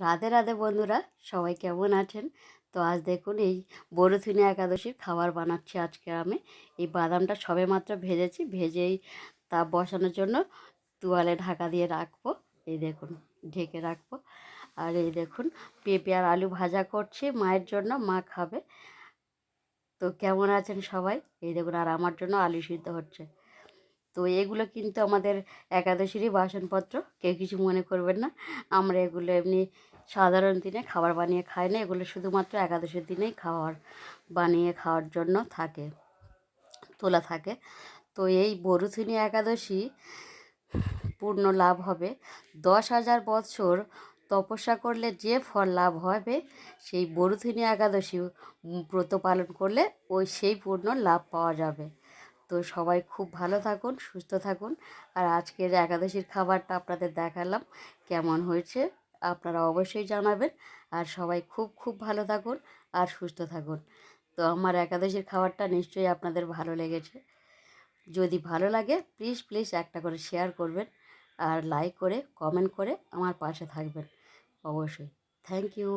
রাধে রাধে বন্ধুরা, সবাই কেমন আছেন? তো আজ দেখুন, এই বড়থুনি একাদশীর খাবার বানাচ্ছি আজকে আমি। এই বাদামটা সবে মাত্র ভেজেছি, ভেজেই তা বসানোর জন্য তুয়ালে ঢাকা দিয়ে রাখব। এই দেখুন, ঢেকে রাখব। আর এই দেখুন, পেঁপে আর আলু ভাজা করছি, মায়ের জন্য, মা খাবে। তো কেমন আছেন সবাই? এই দেখুন, আর আমার জন্য আলু সিদ্ধ হচ্ছে। তো এগুলো কিন্তু আমাদের একাদশীরই বাসনপত্র। কেউ কিছু মনে করবেন না। আমরা এগুলো এমনি সাধারণ দিনে খাবার বানিয়ে খাই না। এগুলো শুধুমাত্র একাদশীর দিনেই খাওয়ার, বানিয়ে খাওয়ার জন্য থাকে, তোলা থাকে। তো এই বরুথিনী একাদশী পূর্ণ লাভ হবে। দশ হাজার বৎসর তপস্যা করলে যে ফল লাভ হবে, সেই বরুথিনী একাদশী ব্রত পালন করলে ওই সেই পূর্ণ লাভ পাওয়া যাবে। তো সবাই খুব ভালো থাকুন, সুস্থ থাকুন। আর আজকের একাদশীর খাবারটা আপনাদের দেখালাম, কেমন হয়েছে আপনারা অবশ্যই জানাবেন। আর সবাই খুব খুব ভালো থাকুন আর সুস্থ থাকুন। তো আমার একাদশীর খাবারটা নিশ্চয়ই আপনাদের ভালো লেগেছে। যদি ভালো লাগে প্লিজ প্লিজ একটা করে শেয়ার করবেন আর লাইক করে কমেন্ট করে আমার পাশে থাকবেন অবশ্যই। Thank you